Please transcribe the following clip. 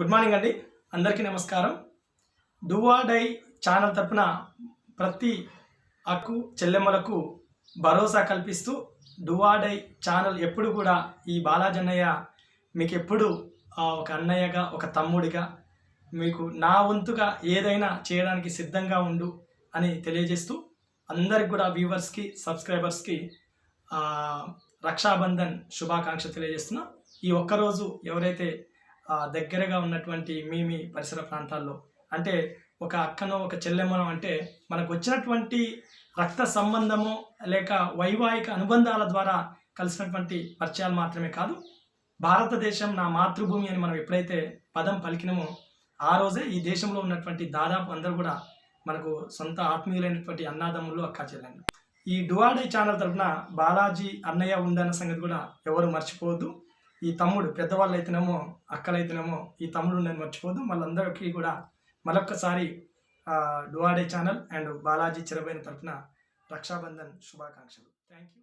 Good morning అండి. అందరికీ నమస్కారం. డువా డై ఛానల్ తరపున ప్రతి అక్కు చెల్లెమ్మలకు భరోసా కల్పిస్తూ డువా డై ఛానల్ ఎప్పుడు కూడా ఈ బాలాజన్నయ్య మీకు ఎప్పుడు ఒక అన్నయ్యగా ఒక తమ్ముడిగా మీకు నా వంతుగా ఏదైనా చేయడానికి సిద్ధంగా ఉండు అని తెలియజేస్తూ అందరికి కూడా వ్యూవర్స్కి సబ్స్క్రైబర్స్కి రక్షాబంధన్ శుభాకాంక్ష తెలియజేస్తున్నా. ఈ ఒక్కరోజు ఎవరైతే దగ్గరగా ఉన్నటువంటి మీ మీ పరిసర ప్రాంతాల్లో. అంటే ఒక అక్కనో ఒక చెల్లెమ్మనో అంటే మనకు వచ్చినటువంటి రక్త సంబంధము లేక వైవాహిక అనుబంధాల ద్వారా కలిసినటువంటి పరిచయాలు మాత్రమే కాదు భారతదేశం నా మాతృభూమి అని మనం ఎప్పుడైతే పదం పలికినమో ఆ రోజే ఈ దేశంలో ఉన్నటువంటి దాదాపు అందరూ కూడా మనకు సొంత ఆత్మీయులైనటువంటి అన్నాదమ్ములు అక్కా చెల్లెళ్ళు. ఈ డువాడే ఛానల్ తరఫున బాలాజీ అన్నయ్య ఉందన్న సంగతి కూడా ఎవరు మర్చిపోవద్దు. ఈ తమ్ముడు పెద్దవాళ్ళు అయితేనేమో అక్కలైతేనేమో ఈ తమ్ముడు నేను మర్చిపోదు. వాళ్ళందరికీ కూడా మరొక్కసారి డువాడే ఛానల్ అండ్ బాలాజీ చిరబైన తరఫున రక్షాబంధన్ శుభాకాంక్షలు. Thank you